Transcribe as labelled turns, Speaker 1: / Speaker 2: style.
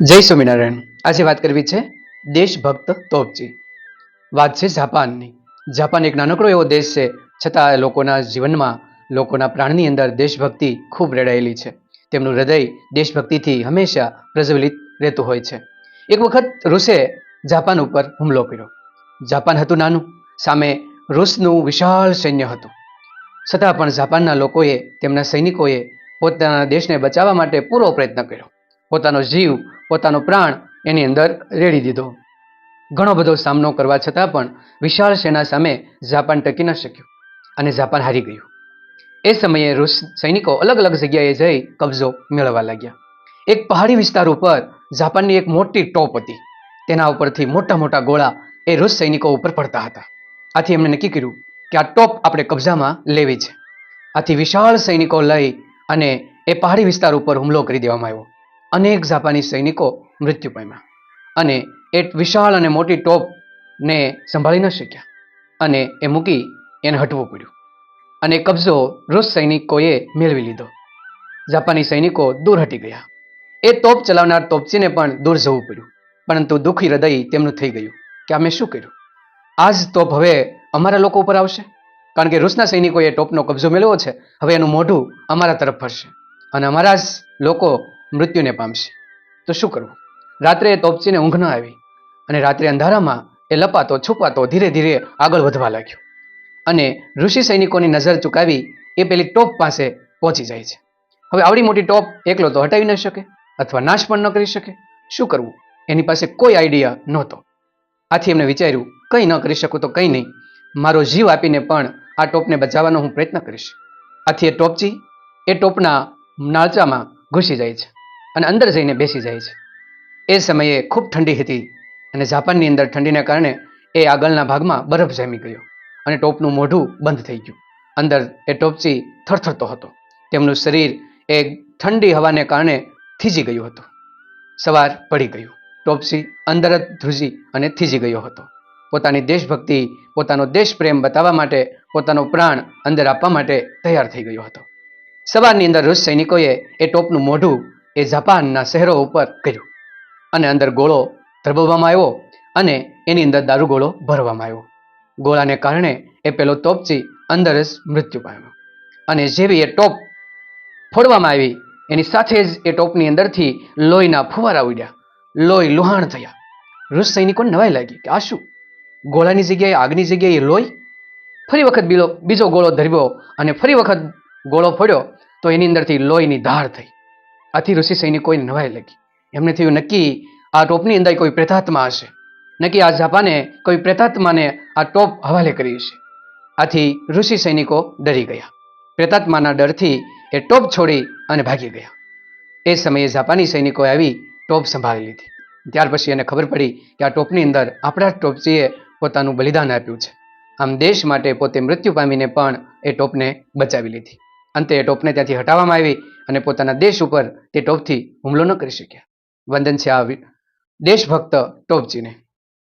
Speaker 1: જય સ્વામિનારાયણ. આજે વાત કરવી છે દેશભક્ત તોપજી. વાત છે જાપાનની. જાપાન એક નાનકડો એવો દેશ છે, છતાં લોકોના જીવનમાં, લોકોના પ્રાણની અંદર દેશભક્તિ ખૂબ રેડાયેલી છે. તેમનું હૃદય દેશભક્તિથી હંમેશા પ્રજ્વલિત રહેતું હોય છે. એક વખત રૂસે જાપાન ઉપર હુમલો કર્યો. જાપાન હતું નાનું, સામે રૂસનું વિશાળ સૈન્ય હતું. છતાં પણ જાપાનના લોકોએ તેમના સૈનિકોએ પોતાના દેશને બચાવવા માટે પૂરો પ્રયત્ન કર્યો. પોતાનો જીવ પોતાનો પ્રાણ એની અંદર રેડી દીધો. ઘણો બધો સામનો કરવા છતાં પણ વિશાળ સેના સામે જાપાન ટકી ન શક્યું અને જાપાન હારી ગયું. એ સમયે રૂસ સૈનિકો અલગ અલગ જગ્યાએ જઈ કબજો મેળવવા લાગ્યા. એક પહાડી વિસ્તાર ઉપર જાપાનની એક મોટી ટોપ હતી. તેના ઉપરથી મોટા મોટા ગોળા એ રૂસ સૈનિકો ઉપર પડતા હતા. આથી એમણે નક્કી કર્યું કે આ ટોપ આપણે કબજામાં લેવી છે. આથી વિશાળ સૈનિકો લઈ અને એ પહાડી વિસ્તાર ઉપર હુમલો કરી દેવામાં આવ્યો. અનેક જાપાની સૈનિકો મૃત્યુ પામ્યા અને એ વિશાળ અને મોટી ટોપને સંભાળી ન શક્યા અને એ મૂકી એને હટવું પડ્યું અને કબજો રૂસ સૈનિકોએ મેળવી લીધો. જાપાની સૈનિકો દૂર હટી ગયા. એ તોપ ચલાવનાર તોપચીને પણ દૂર જવું પડ્યું. પરંતુ દુઃખી હૃદય તેમનું થઈ ગયું કે અમે શું કર્યું? આ જ તોપ હવે અમારા લોકો ઉપર આવશે? કારણ કે રૂસના સૈનિકોએ ટોપનો કબજો મેળવ્યો છે. હવે એનું મોઢું અમારા તરફ ફરશે. અને અમારા જ લોકો મૃત્યુને પામશે. તો શું કરવું? રાત્રે એ તોપચીને ઊંઘ ન આવી અને રાત્રે અંધારામાં એ લપાતો છુપાતો ધીરે ધીરે આગળ વધવા લાગ્યો. અને ઋષિ સૈનિકોની નજર ચૂકાવી એ પેલી ટોપ પાસે પહોંચી જાય છે. હવે આવડી મોટી ટોપ એકલો તો હટાવી ન શકે અથવા નાશ પણ ન કરી શકે. શું કરવું? એની પાસે કોઈ આઈડિયા નહોતો. આથી એમણે વિચાર્યું, કંઈ ન કરી શકું તો કંઈ નહીં. મારો જીવ આપીને પણ આ ટોપને બચાવવાનો હું પ્રયત્ન કરીશ. આથી એ ટોપચી એ ટોપના નાળચામાં ઘૂસી જાય છે. અને અંદર જઈને બેસી જાય છે. એ સમયે ખૂબ ઠંડી હતી અને જાપાનની અંદર ઠંડીને કારણે એ આગળના ભાગમાં બરફ જામી ગયો અને ટોપનું મોઢું બંધ થઈ ગયું. અંદર એ ટોપચી થરથરતો હતો. તેમનું શરીર એ ઠંડી હવાને કારણે થીજી ગયું હતું. સવાર પડી ગયું. ટોપસી અંદર જ ધ્રુજી અને થીજી ગયો હતો. પોતાની દેશભક્તિ, પોતાનો દેશ પ્રેમ બતાવવા માટે, પોતાનો પ્રાણ અંદર આપવા માટે તૈયાર થઈ ગયો હતો. સવારની અંદર રૂસ સૈનિકોએ એ ટોપનું મોઢું એ જાપાનના શહેરો ઉપર કર્યું અને અંદર ગોળો ધરબવામાં આવ્યો અને એની અંદર દારૂ ગોળો ભરવામાં આવ્યો. ગોળાને કારણે એ પેલો તોપચી અંદર જ મૃત્યુ પામ્યો. અને જેવી એ ટોપ ફોડવામાં આવી, એની સાથે જ એ ટોપની અંદરથી લોહીના ફુવારા ઉડ્યા. લોહી લુહાણ થયા. રૂસ સૈનિકોને નવાઈ લાગી કે આ શું? ગોળાની જગ્યાએ આગની જગ્યાએ લોહી? ફરી વખત બીલો બીજો ગોળો ધરવ્યો અને ફરી વખત ગોળો ફોડ્યો તો એની અંદરથી લોહીની ધાર થઈ. આથી ઋષિ સૈનિકોને નવાઈ લગી. એમને થયું, નક્કી, આ ટોપની અંદર કોઈ પ્રેતાત્મા હશે? નક્કી, આ જાપાને કોઈ પ્રેતાત્માને આ ટોપ હવાલે કરી છે આથી ઋષિ સૈનિકો ડરી ગયા. પ્રેતાત્માના ડરથી એ ટોપ છોડી અને ભાગી ગયા. એ સમયે જાપાની સૈનિકોએ આવી ટોપ સંભાળી લીધી. ત્યાર પછી એને ખબર પડી કે આ ટોપની અંદર આપણા જ ટોપચીએ પોતાનું બલિદાન આપ્યું છે. આમ દેશ માટે પોતે મૃત્યુ પામીને પણ એ ટોપને બચાવી લીધી. અંતે ટોપને ત્યાંથી હટાવવામાં આવી અને પોતાના દેશ ઉપર તે ટોપથી હુમલો ન કરી શક્યા. વંદન છે આ દેશભક્ત ટોપજીને.